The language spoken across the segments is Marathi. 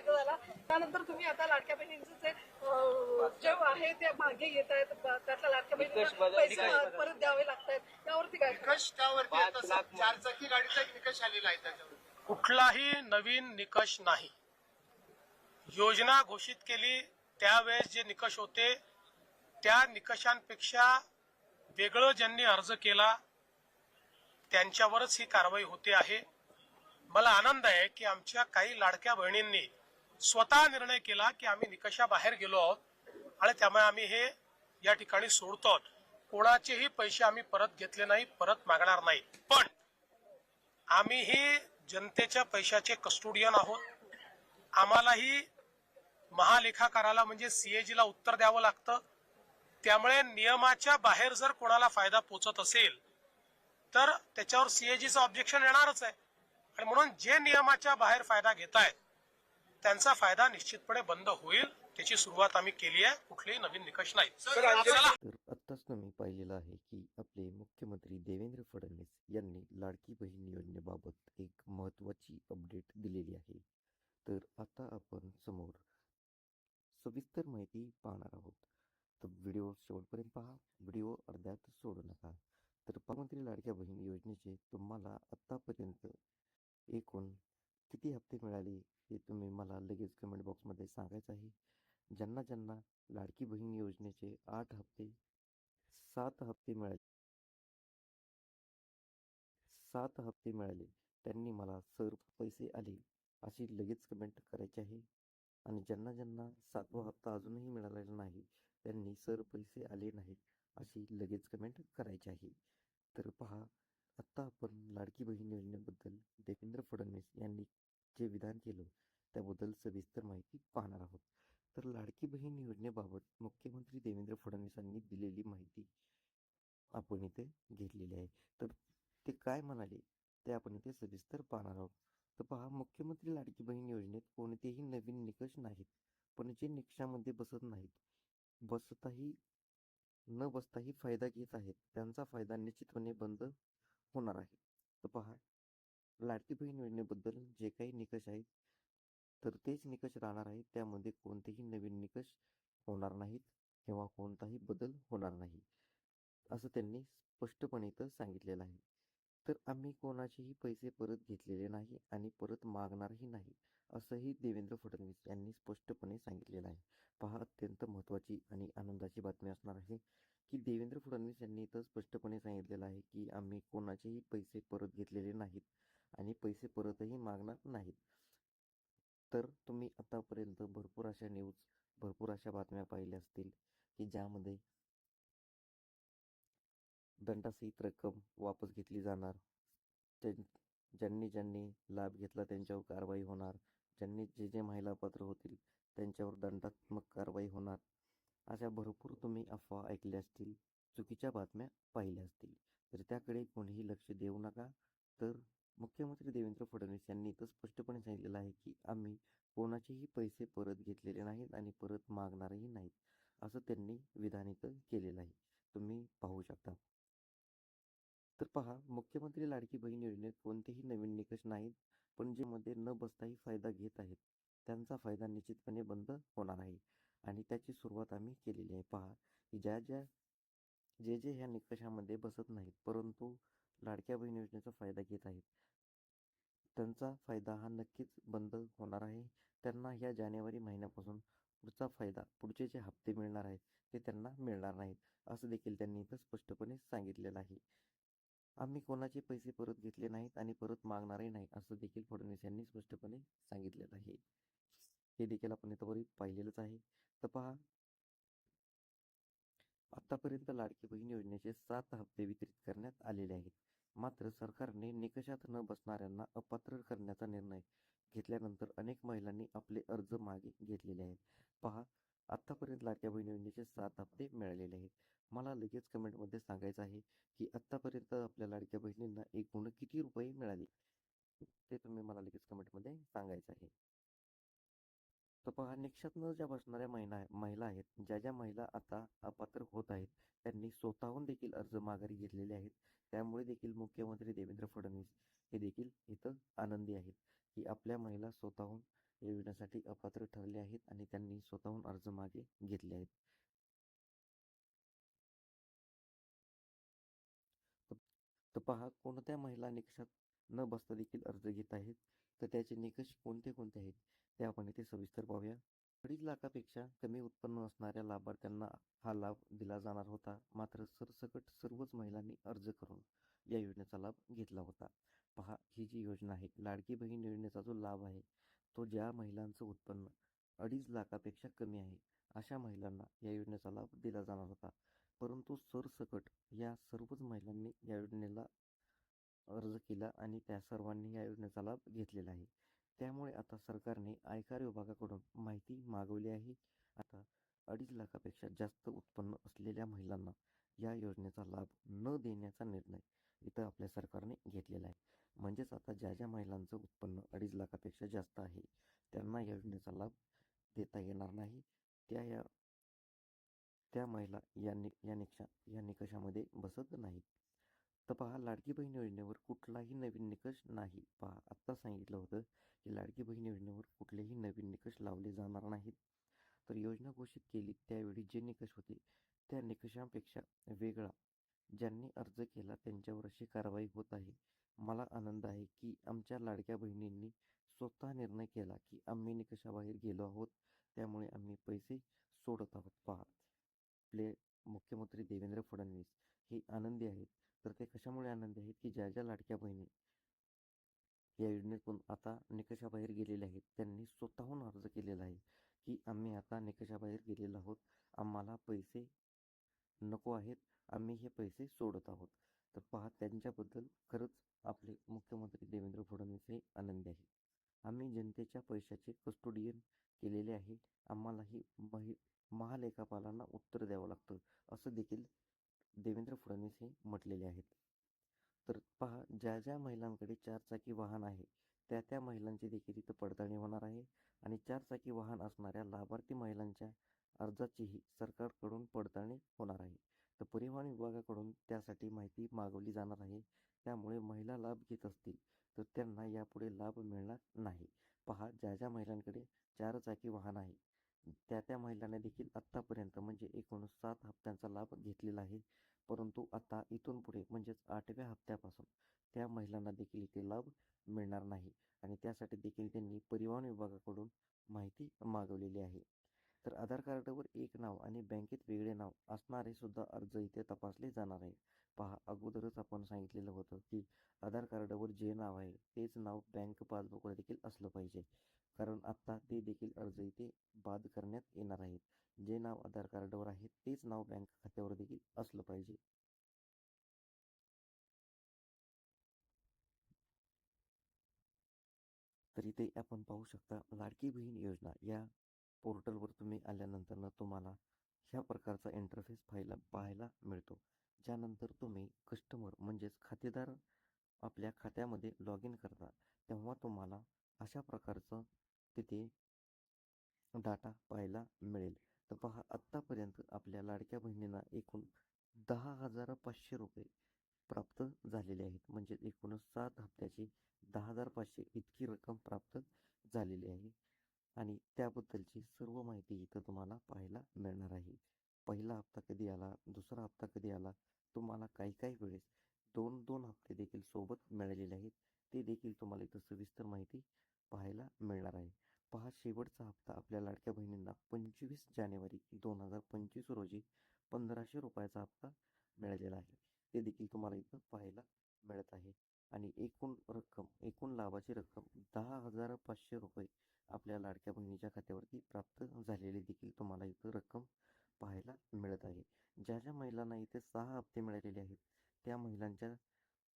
फायदा झाला. त्यानंतर तुम्ही आता लाडक्या बहिणींचं जे अं, जे आहे ते मागे येत आहेत. त्यातल्या लाडक्या बहिणींना पैसे परत द्यावे लागतात यावरती काय निकष त्यावरती आता चार चाकी गाडीचा एक निकष आलेला आहे त्याच्यावर कुठलाही नवीन निकष नाही. योजना घोषित केली त्यावेळेस जे निकष होते त्या निकषांपेक्षा वेगळं ज्यांनी अर्ज केला त्यांच्यावरच ही कारवाई होते आहे. मला आनंद आहे की आमच्या काही लाडक्या बहिणींनी स्वतः निर्णय केला की आम्ही निकषाबाहेर गेलो आहोत आणि त्यामुळे आम्ही हे या ठिकाणी सोडतो आहोत. कोणाचेही पैसे आम्ही परत घेतले नाही परत मागणार नाही. पण आम्हीही जनतेच्या पैशाचे कस्टोडियन आहोत. आम्हालाही महालेखाकाराला म्हणजे सीएजी ला उत्तर द्यावं लागतं. त्यामुळे नियमाच्या बाहेर जर कोणाला फायदा पोचत असेल तर त्याच्यावर सीएजीचं ऑब्जेक्शन येणारच आहे. आणि म्हणून जे नियमाच्या बाहेर फायदा घेत आहेत त्यांचा फायदा निश्चितपणे बंद होईल त्याची सुरुवात आम्ही केली आहे कुठलेही नवीन निकष नाही तर आत्ताच तुम्ही पाहिलेलं आहे की आपले मुख्यमंत्री देवेंद्र फडणवीस यांनी लाडकी बहीण योजनेबाबत एक महत्त्वाची अपडेट दिलेली आहे. तर आता आपण समोर सविस्तर माहिती पाहणार आहोत. तर व्हिडिओ शेवटपर्यंत पहा व्हिडिओ अर्ध्यात सोडू नका. तर प्रधानमंत्री लाडक्या बहीण योजनेचे तुम्हाला आत्तापर्यंत एकूण किती हप्ते मिळाले हे तुम्ही मला लगेच कमेंट बॉक्समध्ये सांगायचं आहे. ज्यांना ज्यांना लाडकी बहीण योजनेचे आठ हप्ते सात हप्ते मिळाले. सात हप्ते मिळाले. त्यांनी मला सर पैसे आले अशी लगेच कमेंट करायची आहे. आणि ज्यांना ज्यांना सातवा हप्ता अजूनही मिळालेला नाही त्यांनी सर पैसे आले नाहीत अशी लगेच कमेंट करायची आहे. तर पहा आत्ता आपण लाडकी बहीण योजनेबद्दल देवेंद्र फडणवीस यांनी जे विधान केलं त्याबद्दल सविस्तर माहिती पाहणार आहोत. तर लाडकी बहीण योजनेबाबत मुख्यमंत्री देवेंद्र फडणवीसांनी दिलेली माहिती आपण इथे घेतलेली आहे. तर ते काय म्हणाले ते आपण इथे सविस्तर पाहणार आहोत. तर पहा मुख्यमंत्री लाडकी बहीण योजनेत कोणतेही नवीन निकष नाहीत पण जे निकषामध्ये बसत नाहीत बसताही न बसताही फायदा घेत आहेत. त्यांचा फायदा निश्चितपणे बंद होणार आहे. तर पहा लाडकी बहीण योजनेबद्दल जे काही निकष आहेत तर तेच निकष राहणार आहेत. त्यामध्ये कोणतेही नवीन निकष होणार नाहीत किंवा कोणताही बदल होणार नाही असं त्यांनी स्पष्टपणे तर सांगितलेलं आहे. तर आम्ही कोणाचेही पैसे परत घेतलेले नाही आणि परत मागणारही नाही असंही देवेंद्र फडणवीस यांनी स्पष्टपणे सांगितलेलं आहे. पहा अत्यंत महत्त्वाची आणि आनंदाची बातमी असणार आहे. की देवेंद्र फडणवीस यांनी इथं स्पष्टपणे सांगितलेलं आहे की आम्ही कोणाचेही पैसे परत घेतलेले नाहीत आणि पैसे परतही मागणार नाहीत. तर तुम्ही आतापर्यंत भरपूर अशा न्यूज भरपूर अशा बातम्या पाहिल्या असतील की ज्यामध्ये दंडासहित रक्कम वापस घेतली जाणार ज्यांनी ज्यांनी लाभ घेतला त्यांच्यावर कारवाई होणार ज्यांनी जे जे महिला पात्र होतील त्यांच्यावर दंडात्मक कारवाई होणार अशा भरपूर तुम्ही अफवा ऐकल्या असतील चुकीच्या बातम्या पाहिल्या असतील तर त्याकडे कोणीही लक्ष देऊ नका. तर मुख्यमंत्री देवेंद्र फडणवीस यांनी तर स्पष्टपणे सांगितलेलं आहे की आम्ही कोणाचेही पैसे परत घेतलेले नाहीत आणि परत मागणारही नाहीत असं त्यांनी विधान केलेलं आहे. तुम्ही पाहू शकता. तर पहा मुख्यमंत्री लाडकी बहीण योजनेत कोणतेही नवीन निकष नाहीत पण जे मध्ये न बसताही फायदा घेत आहेत त्यांचा फायदा निश्चितपणे बंद होणार आहे. आणि त्याची सुरुवात आम्ही केलेली आहे. पहा की ज्या ज्या जे जे ह्या निकषामध्ये बसत नाहीत परंतु लाडक्या बहीण योजनेचा फायदा घेत आहेत त्यांचा फायदा हा नक्कीच बंद होणार आहे. त्यांना ह्या जानेवारी महिन्यापासून पुढचा फायदा पुढचे जे हप्ते मिळणार आहेत ते त्यांना मिळणार नाहीत असं देखील त्यांनी इथं स्पष्टपणे सांगितलेलं आहे. आम्ही कोणाचे पैसे परत घेतले नाहीत आणि परत मागणारही नाही असं देखील फडणवीस यांनी स्पष्टपणे सांगितलेलं आहे. हे देखील आपण इथं पाहिलेलंच आहे. तर पहा. आतापर्यंत लाडकी बहीण योजनेचे सात हप्ते वितरित करण्यात आलेले आहेत. मात्र सरकारने निकषात न बसणाऱ्यांना अपात्र करण्याचा निर्णय घेतल्यानंतर अनेक महिलांनी आपले अर्ज मागे घेतलेले आहेत. पहा आत्तापर्यंत लाडक्या बहीण योजनेचे सात हप्ते मिळालेले आहेत. मला लगेच कमेंटमध्ये सांगायचं आहे की आत्तापर्यंत आपल्या लाडक्या बहिणींना एकूण किती रुपये मिळाले? ते तुम्ही मला लगेच कमेंटमध्ये सांगायचं आहे. तर पहा निकषात न ज्या बसणाऱ्या महिला महिला आहेत ज्या ज्या महिला आता अपात्र होत आहेत त्यांनी स्वतःहून देखील अर्ज माघारी घेतलेले आहेत. त्यामुळे देखील मुख्यमंत्री देवेंद्र फडणवीस हे देखील इथं आनंदी आहेत की आपल्या महिला स्वतःहून योजनेसाठी अपात्र ठरले आहेत आणि त्यांनी स्वतःहून अर्ज मागे घेतले आहेत. तर पहा कोणत्या महिला निकषात न बसता देखील अर्ज घेत आहेत. तर त्याचे निकष कोणते कोणते आहेत? ते आपण इथे सविस्तर पाहूया. अडीच लाखापेक्षा कमी उत्पन्न असणाऱ्या लाभार्थ्यांना हा लाभ दिला जाणार होता. मात्र सरसकट सर्वच महिलांनी अर्ज करून या योजनेचा लाभ घेतला होता. पहा ही जी योजना आहे लाडकी बहीण योजनेचा जो लाभ आहे तो ज्या महिलांचं उत्पन्न अडीच लाखापेक्षा कमी आहे अशा महिलांना या योजनेचा लाभ दिला जाणार होता. परंतु सरसकट या सर्वच महिलांनी या योजनेला अर्ज केला आणि त्या सर्वांनी या योजनेचा लाभ घेतलेला आहे. त्यामुळे आता सरकारने आयकर विभागाकडून माहिती मागवली आहे. आता अडीच लाखापेक्षा जास्त उत्पन्न असलेल्या महिलांना या योजनेचा लाभ न देण्याचा निर्णय इथं आपल्या सरकारने घेतलेला आहे. म्हणजेच आता ज्या ज्या महिलांचं उत्पन्न अडीच लाखापेक्षा जास्त आहे त्यांना या योजनेचा लाभ देता येणार नाही. त्या या त्या महिला या नि या निकषा या निकषामध्ये बसत नाहीत. तर पहा लाडकी बहीण योजनेवर कुठलाही नवीन निकष नाही. पहा आत्ता सांगितलं होतं की लाडकी बहीण योजनेवर कुठलेही नवीन निकष लावले जाणार नाहीत. तर योजना घोषित केली त्यावेळी जे निकष होते त्या निकषांपेक्षा वेगळा. ज्यांनी अर्ज केला त्यांच्यावर अशी कारवाई होत आहे. मला आनंद आहे की आमच्या लाडक्या बहिणींनी स्वतः निर्णय केला की आम्ही निकषाबाहेर गेलो आहोत. त्यामुळे आम्ही पैसे सोडत आहोत. पहा प्ले मुख्यमंत्री देवेंद्र फडणवीस हे आनंदी आहेत. तर ते कशामुळे आनंदी आहेत? की ज्या ज्या लाडक्या बहिणी या योजनेतून आता निकषाबाहेर गेलेल्या आहेत त्यांनी स्वतःहून अर्ज केलेला आहे की आम्ही आता निकषाबाहेर गेलेलो आहोत. आम्हाला पैसे नको आहेत. आम्ही हे पैसे सोडत आहोत. तर पहा त्यांच्याबद्दल खरंच आपले मुख्यमंत्री देवेंद्र फडणवीस हे आनंदी आहे आम्ही जनतेच्या पैशाचे कस्टोडियन केलेले आहे. आम्हालाही महि महालेखापालांना उत्तर द्यावं लागतं असं देखील देवेंद्र फडणवीस हे म्हटलेले आहेत. तर पहा ज्या ज्या महिलांकडे चारचाकी वाहन आहे त्या त्या महिलांची देखील इथं पडताळणी होणार आहे आणि चारचाकी वाहन असणाऱ्या लाभार्थी महिलांच्या अर्जाचीही सरकारकडून पडताळणी होणार आहे. तर परिवहन विभागाकडून त्यासाठी माहिती मागवली जाणार आहे. त्यामुळे महिला लाभ घेत असतील तर त्यांना यापुढे लाभ मिळणार नाही. पहा ज्या ज्या महिलांकडे चारचाकी वाहन आहे त्या त्या महिलांना देखील आत्तापर्यंत म्हणजे एकूण सात हप्त्यांचा लाभ घेतलेला आहे. परंतु आता इथून पुढे म्हणजेच आठव्या हप्त्यापासून त्या महिलांना देखील इथे लाभ मिळणार नाही. आणि त्यासाठी देखील त्यांनी परिवहन विभागाकडून माहिती मागवलेली आहे. तर आधार कार्डावर एक नाव आणि बँकेत वेगळे नाव असणारे सुद्धा अर्ज इथे तपासले जाणार आहे पहा अगोदरच आपण सांगितलेलं होतं की आधार कार्डावर जे नाव आहे तेच नाव बँक पासबुकवर देखील असलं पाहिजे. कारण आत्ता ते देखील अर्ज इथे बाद करण्यात येणार आहेत. जे नाव आधार कार्डावर आहे तेच नाव बँक खात्यावर देखील असलं पाहिजे. तर इथे आपण पाहू शकता लाडकी बहीण योजना या पोर्टलवर तुम्ही आल्यानंतर तुम्हाला ह्या प्रकारचा इंटरफेस पाहायला पाहायला मिळतो. ज्यानंतर तुम्ही कस्टमर म्हणजेच खातेदार आपल्या खात्यामध्ये लॉग इन करता तेव्हा तुम्हाला अशा प्रकारचं तिथे डाटा पाहायला मिळेल. तर पहा आत्तापर्यंत आपल्या लाडक्या बहिणींना एकूण दहा हजार पाचशे रुपये प्राप्त झालेले आहेत. म्हणजे एकूण सात हप्त्याची दहा हजार पाचशे इतकी रक्कम प्राप्त झालेली आहे. आणि त्याबद्दलची सर्व माहिती इथं तुम्हाला पाहायला मिळणार आहे. पहिला हप्ता कधी आला? दुसरा हप्ता कधी आला? तुम्हाला काही काही वेळेस दोन दोन हप्ते देखील सोबत मिळालेले आहेत. ते देखील तुम्हाला इथं सविस्तर माहिती पाहायला मिळणार आहे. पहा शेवटचा हप्ता आपल्या लाडक्या बहिणींना पंचवीस जानेवारी दोन हजार पंचवीस रोजी पंधराशे रुपयाचा हप्ता मिळालेला आहे. ते देखील तुम्हाला इथं पाहायला मिळत आहे आणि एकूण रक्कम एकूण लाभाची रक्कम दहा हजार पाचशे रुपये आपल्या लाडक्या बहिणीच्या खात्यावरती प्राप्त झालेली देखील तुम्हाला इथं रक्कम पाहायला मिळत आहे. ज्या ज्या महिलांना इथे सहा हप्ते मिळालेले आहेत त्या महिलांच्या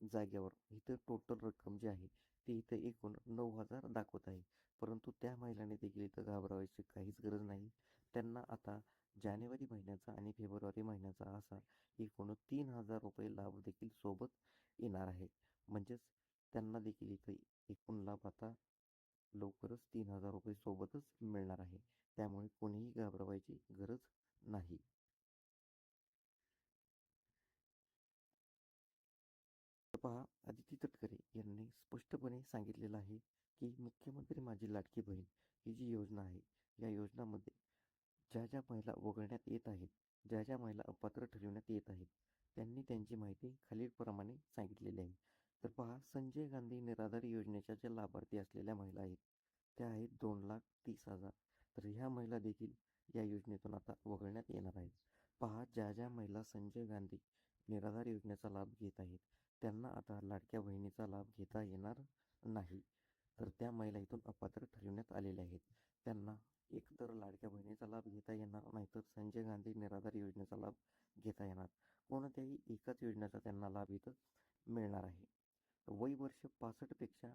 जाग्यावर इथं टोटल रक्कम जी आहे ती इथं एकूण नऊ हजार दाखवत आहे. परंतु त्या महिलांनी देखील इथं घाबरावायची काहीच गरज नाही. त्यांना आता जानेवारी महिन्याचा आणि फेब्रुवारी महिन्याचा असा एकूण तीन हजार रुपये लाभ देखील सोबत येणार आहे म्हणजेच त्यांना देखील इथे एकूण लाभ आता लवकरच तीन हजार रुपये सोबतच मिळणार आहे. त्यामुळे कोणीही घाबरवायची गरज नाही. पहा आदिती तटकरे यांनी स्पष्टपणे सांगितलेलं आहे की मुख्यमंत्री माझी लाडकी बहीण ही जी योजना आहे या योजनामध्ये ज्या ज्या महिला वगळण्यात येत आहेत ज्या ज्या महिला अपात्र ठरविण्यात येत आहेत त्यांनी त्यांची माहिती खालीलप्रमाणे सांगितलेली आहे. तर पहा संजय गांधी निराधार योजनेच्या ज्या लाभार्थी असलेल्या महिला आहेत त्या आहेत दोन लाख तीस हजार. तर ह्या महिला देखील या योजनेतून आता वगळण्यात येणार आहेत. पहा ज्या ज्या महिला संजय गांधी निराधार योजनेचा लाभ घेत आहेत त्यांना आता लाडक्या बहिणीचा लाभ घेता येणार नाही. तर त्या महिला इथून अपात्र ठरविण्यात आलेल्या आहेत. त्यांना एकतर लाडक्या बहिणीचा लाभ घेता येणार नाही तर संजय गांधी निराधार योजनेचा लाभ घेता येणार. कोणत्याही एकाच योजनेचा त्यांना लाभ इथं मिळणार आहे. वय वर्ष पासष्टपेक्षा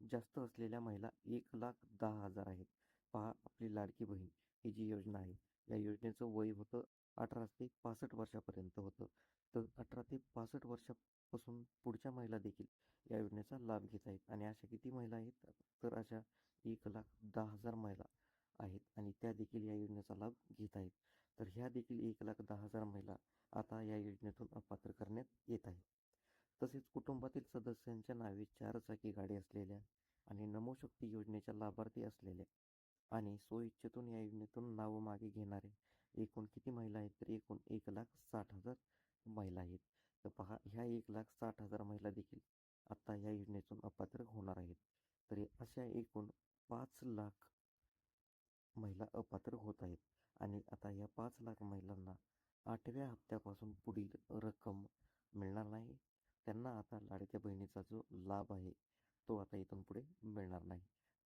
जास्त असलेल्या महिला एक लाख दहा हजार आहेत. पहा आपली लाडकी बहीण ही जी योजना आहे या योजनेचं वय होतं अठरा ते पासष्ट वर्षापर्यंत होतं. तर अठरा ते पासष्ट वर्षापासून पुढच्या महिला देखील या योजनेचा लाभ घेत आहेत. आणि अशा किती महिला आहेत? तर अशा एक लाख दहा हजार महिला आहेत आणि त्या देखील या योजनेचा लाभ घेत आहेत. तर ह्या देखील एक लाख दहा हजार महिला आता या योजनेतून अपात्र करण्यात येत आहे तसेच कुटुंबातील सदस्यांच्या नावे चारचाकी गाडी असलेल्या आणि नमोशक्ती योजनेच्या लाभार्थी असलेल्या आणि स्वइच्छेतून या योजनेतून नावं मागे घेणारे एकूण किती महिला आहेत तर एकूण एक लाख साठ हजार महिला आहेत. तर पहा ह्या एक लाख साठ हजार महिला देखील आता या योजनेतून अपात्र होणार आहेत. तर अशा एकूण पाच लाख महिला अपात्र होत आहेत आणि आता या पाच लाख महिलांना आठव्या हप्त्यापासून पुढील रक्कम मिळणार नाही. त्यांना आता लाडक्या बहिणीचा जो लाभ आहे तो आता इथून पुढे मिळणार नाही.